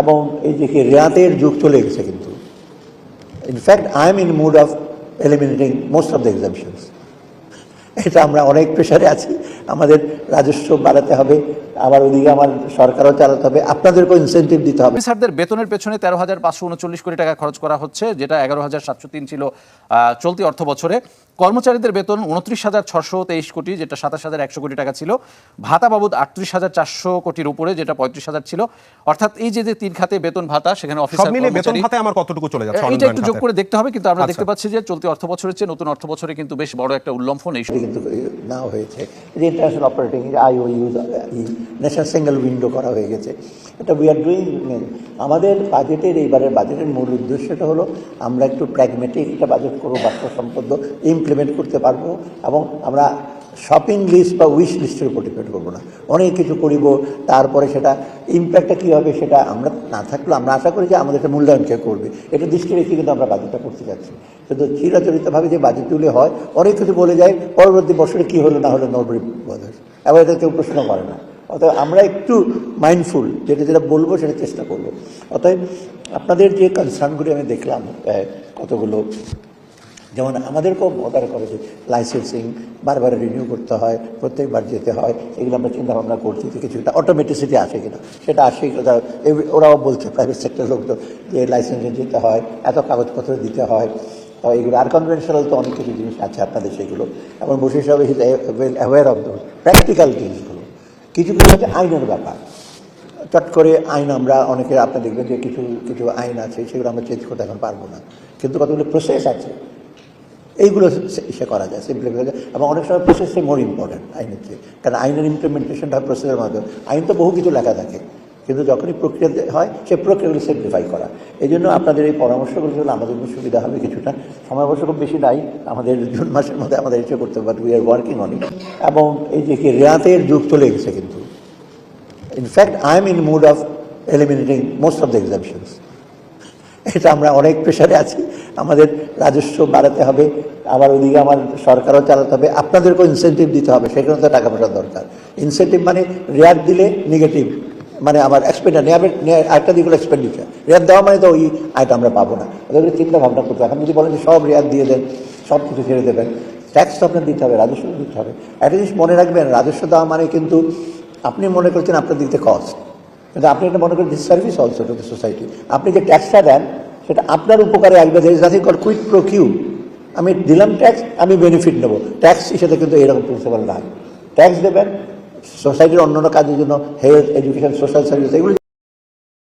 এবং এই যে কি রেয়াতের যুগ চলে গেছে কিন্তু। In fact I am in mood of eliminating most of the exemptions এটা আমরা অনেক প্রেশারে আছি। আমাদের রাজস্ব বাড়াতে হবে আবার ওদিকে আমার সরকারও চালাতে হবে আপনাদেরকেও ইনসেন্টিভ দিতে হবে। অফিসারদের বেতনের পেছনে তেরো হাজার পাঁচশো উনচল্লিশ কোটি টাকা খরচ করা হচ্ছে যেটা এগারো হাজার সাতশো তিন ছিল চলতি অর্থ বছরে। কর্মচারীদের বেতন উনত্রিশ হাজার ছশো তেইশ কোটি যেটা সাতাশ হাজার একশো কোটি টাকা ছিল। ভাতা বাবদ আটত্রিশ হাজার চারশো কোটির উপরে যেটা পঁয়ত্রিশ হাজার ছিল। অর্থাৎ এই যে যে তিন খাতে বেতন ভাতা সেখানে অফিসার মিলে বেতন আমার কতটুকু চলে যাচ্ছে? এটা একটু যোগ করে দেখতে হবে কিন্তু আমরা আচ্ছা। দেখতে পাচ্ছি যে চলতি অর্থ বছরের চেয়ে নতুন অর্থ বছরে কিন্তু বেশ বড় একটা উল্লম্ফন এই কিন্তু না হয়েছে। যে ইন্টারন্যাশনাল অপারেটিং আইও ইউজ ন্যাশনাল সিঙ্গেল উইন্ডো করা হয়ে গেছে। এটা উই আর ডুইং আমাদের বাজেটের এইবারের বাজেটের মূল উদ্দেশ্যটা হলো আমরা একটু প্র্যাগমেটিক একটা বাজেট করব বাস্তবসম্পন্ন ইমপ্লিমেন্ট করতে পারব এবং আমরা শপিং লিস্ট বা উইশ লিস্টের উপর ডিপেন্ড করব না। অনেক কিছু করিব, তারপরে সেটা ইম্প্যাক্টটা কী হবে সেটা আমরা না থাকলেও আমরা আশা করি যে আমাদের একটা মূল্যায়ন কে করবে। এটা দৃষ্টি রেখে কিন্তু আমরা বাজেটটা করতে যাচ্ছি। কিন্তু চিরাচরিতভাবে যে বাজেটগুলি হয়, অনেক কিছু বলে যায়, পরবর্তী বছরে কী হলো না হলো নবরী বোধ এবার এটা কেউ প্রশ্ন করে না। অতএব আমরা একটু মাইন্ডফুল যেটা যেটা বলব সেটা চেষ্টা করব। অতএব আপনাদের যে কনসার্নগুলি আমি দেখলাম কতগুলো যেমন আমাদেরকেও মদার করে যে লাইসেন্সিং বারবার রিনিউ করতে হয়, প্রত্যেকবার যেতে হয়, এগুলো আমরা চিন্তা ভাবনা করছি যে কিছুটা অটোমেটিসিটি আসে কিনা। সেটা আসে ওরাও বলছে প্রাইভেট সেক্টর লোকজন যে লাইসেন্সে যেতে হয়, এত কাগজপত্র দিতে হয়। তো এগুলো আর কনভেনশনাল তো অনেক কিছু জিনিস আছে আপনাদের সেগুলো। এবং বসে সব well aware of those practical জিনিসগুলো। কিছু কিছু হচ্ছে আইনের ব্যাপার। চট করে আইন আমরা অনেকে, আপনি দেখবেন যে কিছু কিছু আইন আছে, সেগুলো আমরা চেঞ্জ করতে এখন পারব না। কিন্তু কতগুলো প্রসেস আছে এইগুলো সে- করা যায় সিম্পলি করা যায়। এবং অনেক সময় প্রসেসটাই মোর ইম্পর্টেন্ট আইনের চেয়ে। কারণ আইনের ইমপ্লিমেন্টেশনটা প্রসেসের মাধ্যমে। আইন তো বহু কিছু লেখা থাকে। কিন্তু যখনই প্রক্রিয়া হয়, সে প্রক্রিয়াগুলো সিম্পলিফাই করা। এই জন্য আপনাদের এই পরামর্শগুলো হলে আমাদের জন্য সুবিধা হবে কিছুটা। সময় অবশ্য খুব বেশি নাই। আমাদের জুন মাসের মধ্যে আমাদের ইচ্ছে করতে পারি we are working on it এবং এই যে কি রেয়াতের যুগ চলে গেছে কিন্তু। In fact I am in mood of eliminating most of the exemptions এটা আমরা অনেক প্রেশারে আছি। আমাদের রাজস্ব বাড়াতে হবে, আবার ওদিকে আমার সরকারও চালাতে হবে। আপনাদেরকেও ইনসেন্টিভ দিতে হবে সেখানে তো টাকা পয়সা দরকার। ইনসেন্টিভ মানে রেয়ার দিলে নেগেটিভ মানে আমার এক্সপেন্ডার নেয়াবের আরেকটা দিকে এক্সপেন্ডিচার রেয়ার দেওয়া মানে তো ওই আয়টা আমরা পাবো না। ওদের চিন্তা ভাবনা করতে এখন যদি বলেন যে সব রেয়ার দিয়ে দেন, সব কিছু ছেড়ে দেবেন ট্যাক্স তো আপনার দিতে হবে, রাজস্ব দিতে হবে। একটা জিনিস মনে রাখবেন, রাজস্ব দেওয়া মানে কিন্তু আপনি মনে করছেন আপনার দিতে কস্ট কিন্তু আপনি এটা মনে করেন this service also to the society আপনি যে ট্যাক্সটা দেন, সেটা আপনার উপকারে আসবে। There is nothing call quid pro quo আমি দিলাম ট্যাক্স আমি বেনিফিট নেব। ট্যাক্স হিসেবে কিন্তু এরকম প্রিন্সিপাল না ট্যাক্স দেবেন সোসাইটির অন্যান্য কাজের জন্য হেলথ এডুকেশন সোশ্যাল সার্ভিস এগুলো